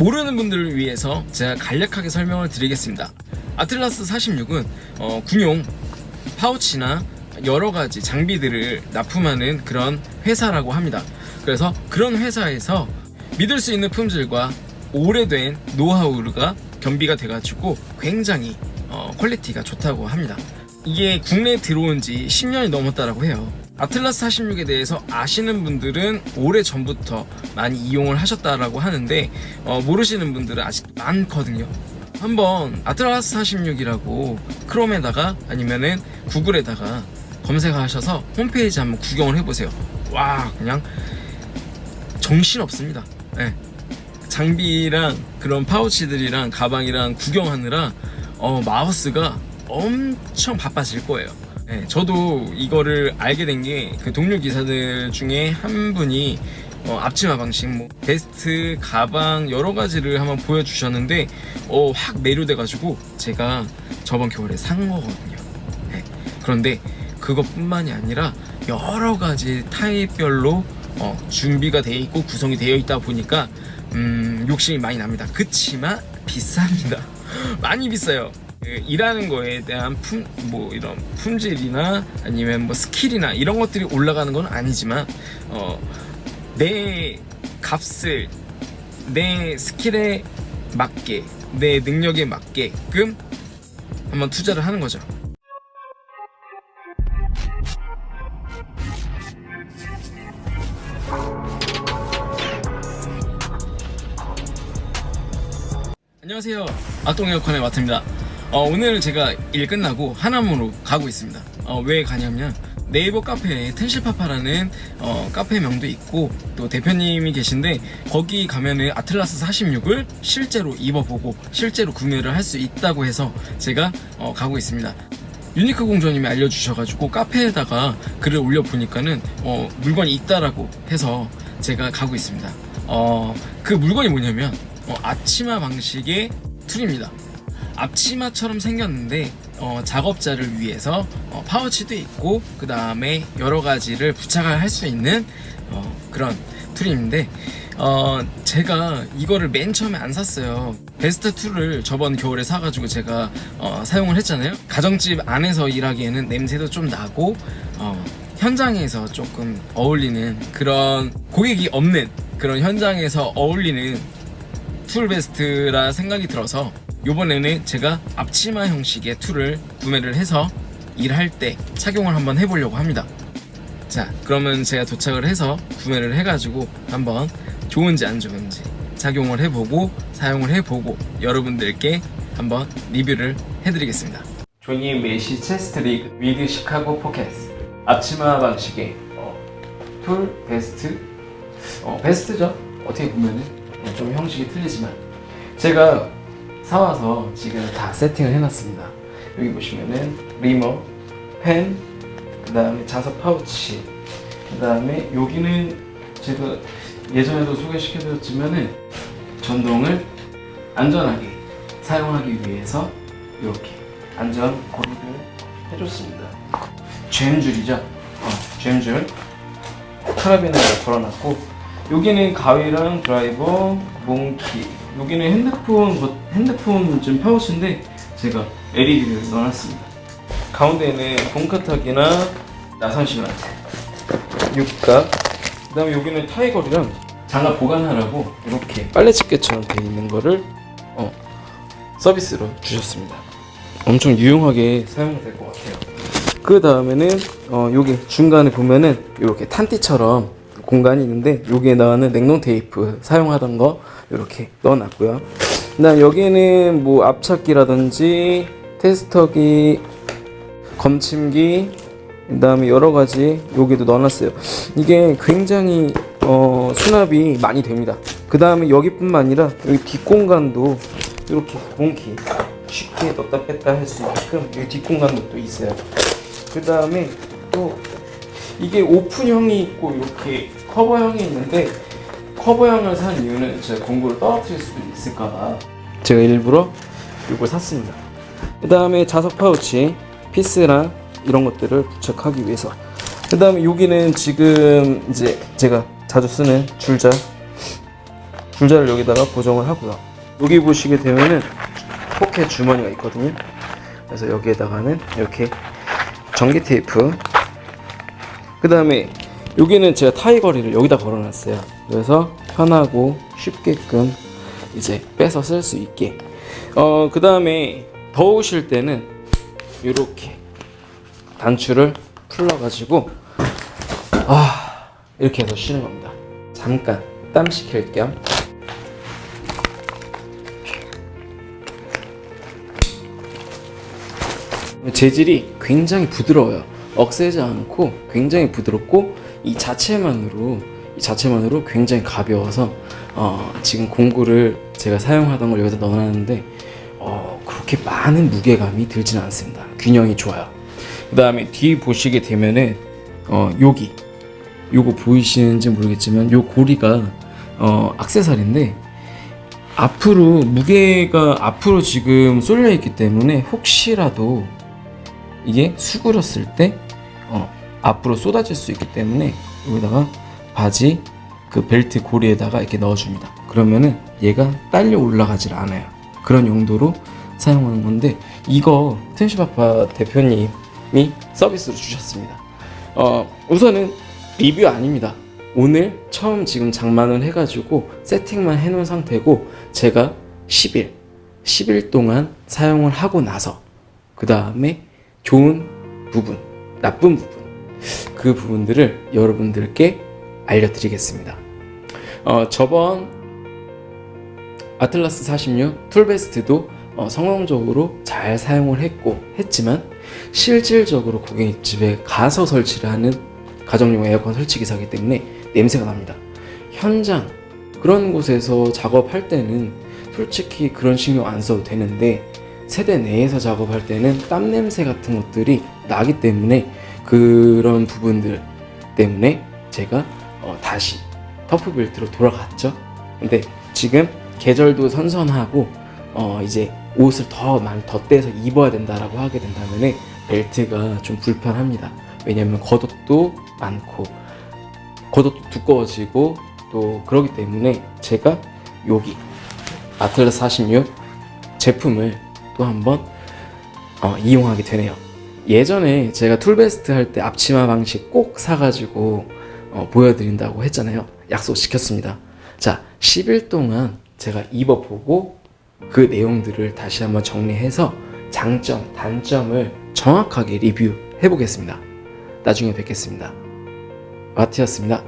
모르는 분들을 위해서 제가 간략하게 설명을 드리겠습니다. 아틀라스 46은 어, 군용 파우치나 여러 가지 장비들을 납품하는 그런 회사라고 합니다. 그래서 그런 회사에서 믿을 수 있는 품질과 오래된 노하우가 겸비가 돼가지고 굉장히 어, 퀄리티가 좋다고 합니다. 이게 국내에 들어온 지 10년이 넘었다라고 해요. 아틀라스 46에 대해서 아시는 분들은 오래 전부터 많이 이용을 하셨다라고 하는데 어, 모르시는 분들은 아직 많거든요. 한번 아틀라스 46이라고 크롬에다가 아니면은 구글에다가 검색하셔서 홈페이지 한번 구경을 해보세요. 와 그냥 정신 없습니다. 예. 장비랑 그런 파우치들이랑 가방이랑 구경하느라 어, 마우스가 엄청 바빠질 거예요. 예, 저도 이거를 알게 된 게 그 동료 기사들 중에 한 분이 어, 앞치마 방식, 뭐 베스트, 가방 여러 가지를 한번 보여주셨는데 어, 확 매료돼가지고 제가 저번 겨울에 산 거거든요. 예, 그런데 그것뿐만이 아니라 여러 가지 타입별로 어, 준비가 되어 있고 구성이 되어 있다 보니까 음, 욕심이 많이 납니다. 그치만 비쌉니다. 많이 비싸요. 그 일하는 거에 대한 품, 뭐 이런 품질이나 아니면 뭐 스킬이나 이런 것들이 올라가는 건 아니지만 어, 내 값을 내 스킬에 맞게 내 능력에 맞게끔 한번 투자를 하는 거죠. 안녕하세요. 악동에어컨의 마트입니다. 어, 오늘 제가 일 끝나고 하남으로 가고 있습니다. 어, 왜 가냐면 네이버 카페에 텐실파파라는 어, 카페 명도 있고 또 대표님이 계신데 거기 가면은 아틀라스 46을 실제로 입어보고 실제로 구매를 할 수 있다고 해서 제가 어, 가고 있습니다. 유니크 공주님이 알려주셔가지고 카페에다가 글을 올려보니까는 어, 물건이 있다라고 해서 제가 가고 있습니다. 어, 그 물건이 뭐냐면 어, 앞치마 방식의 툴입니다. 앞치마처럼 생겼는데 어, 작업자를 위해서 어, 파우치도 있고 그 다음에 여러 가지를 부착을 할 수 있는 어, 그런 툴인데 어, 제가 이거를 맨 처음에 안 샀어요. 베스트 툴을 저번 겨울에 사가지고 제가 어, 사용을 했잖아요. 가정집 안에서 일하기에는 냄새도 좀 나고 어, 현장에서 조금 어울리는 그런 고객이 없는 그런 현장에서 어울리는 툴 베스트라 생각이 들어서 요번에는 제가 앞치마 형식의 툴을 구매를 해서 일할 때 착용을 한번 해보려고 합니다. 자, 그러면 제가 도착을 해서 구매를 해가지고 한번 좋은지 안 좋은지 착용을 해보고 사용을 해보고 여러분들께 한번 리뷰를 해드리겠습니다. 조니 메시 체스트 리그 위드 시카고 포켓. 앞치마 방식의 어, 툴 베스트? 어, 베스트죠? 어떻게 보면은? 좀 형식이 틀리지만. 제가 사와서 지금 다 세팅을 해놨습니다. 여기 보시면은 리머 펜 그 다음에 자석 파우치 그 다음에 여기는 제가 예전에도 소개시켜드렸지만은 전동을 안전하게 사용하기 위해서 이렇게 안전 고리를 해줬습니다. 잼줄이죠? 어, 잼줄. 카라빈을 걸어놨고 여기는 가위랑 드라이버, 몽키 여기는 핸드폰 버- 핸드폰 좀 파우치인데 제가 LED를 넣어놨습니다. 가운데는 본카탁이나 나선시마트 육각. 그 다음에 여기는 타이거리랑 장갑 보관하라고 이렇게 빨래 집게처럼 돼 있는 거를 어, 서비스로 주셨습니다. 엄청 유용하게 사용될 것 같아요. 그 다음에는 어, 여기 중간에 보면은 이렇게 탄띠처럼 공간이 있는데 여기에 나오는 냉동 테이프 사용하던 거 이렇게 넣어놨고요. 그다음 여기는 뭐 앞찾기라든지 테스터기, 검침기, 그다음에 여러 가지 여기도 넣어놨어요. 이게 굉장히 어, 수납이 많이 됩니다. 그 다음에 여기뿐만 아니라 여기 뒷공간도 이렇게 공기 쉽게 넣다 뺐다 할 수 있게끔 여기 뒷공간도 또 있어요. 그 다음에 또 이게 오픈형이 있고 이렇게 커버형이 있는데 커버형을 산 이유는 제가 공구를 떨어뜨릴 수도 있을까봐 제가 일부러 이걸 샀습니다. 그 다음에 자석 파우치, 피스랑 이런 것들을 부착하기 위해서. 그 다음에 여기는 지금 이제 제가 자주 쓰는 줄자 줄자를 여기다가 고정을 하고요. 여기 보시게 되면은 포켓 주머니가 있거든요. 그래서 여기에다가는 이렇게 전기 테이프. 그 다음에 여기는 제가 타이거리를 여기다 걸어놨어요. 그래서 편하고 쉽게끔 이제 빼서 쓸 수 있게. 어, 그 다음에 더우실 때는 이렇게 단추를 풀러가지고 아 이렇게 해서 쉬는 겁니다. 잠깐 땀 식힐 겸. 재질이 굉장히 부드러워요. 억세지 않고 굉장히 부드럽고 이 자체만으로 이 자체만으로 굉장히 가벼워서 어, 지금 공구를 제가 사용하던 걸 여기다 넣어놨는데 어, 그렇게 많은 무게감이 들지는 않습니다. 균형이 좋아요. 그 다음에 뒤 보시게 되면은 어, 여기 요거 보이시는지 모르겠지만 요 고리가 어, 악세사리인데 앞으로 무게가 앞으로 지금 쏠려 있기 때문에 혹시라도 이게 수그렸을 때 어, 앞으로 쏟아질 수 있기 때문에 여기다가 바지 그 벨트 고리에다가 이렇게 넣어줍니다. 그러면은 얘가 딸려 올라가질 않아요. 그런 용도로 사용하는 건데 이거 텐시바파 대표님이 서비스로 주셨습니다. 어, 우선은 리뷰 아닙니다. 오늘 처음 지금 장만을 해가지고 세팅만 해놓은 상태고 제가 10일, 10일 동안 사용을 하고 나서 그 다음에 좋은 부분, 나쁜 부분 그 부분들을 여러분들께 알려드리겠습니다. 어, 저번 아틀라스 46 툴베스트도 어, 성공적으로 잘 사용을 했고 했지만 실질적으로 고객 집에 가서 설치를 하는 가정용 에어컨 설치 기사이기 때문에 냄새가 납니다. 현장 그런 곳에서 작업할 때는 솔직히 그런 신경 안 써도 되는데 세대 내에서 작업할 때는 땀 냄새 같은 것들이 나기 때문에 그런 부분들 때문에 제가 어, 다시 터프 벨트로 돌아갔죠. 근데 지금 계절도 선선하고 어, 이제 옷을 더 많이 덧대서 입어야 된다라고 하게 된다면 벨트가 좀 불편합니다. 왜냐면 겉옷도 많고 겉옷도 두꺼워지고 또 그러기 때문에 제가 여기 아틀라스 46 제품을 또 한번 어, 이용하게 되네요. 예전에 제가 툴베스트 할 때 앞치마 방식 꼭 사가지고 어, 보여드린다고 했잖아요. 약속시켰습니다. 자, 10일 동안 제가 입어보고 그 내용들을 다시 한번 정리해서 장점, 단점을 정확하게 리뷰해 보겠습니다. 나중에 뵙겠습니다. 마티였습니다.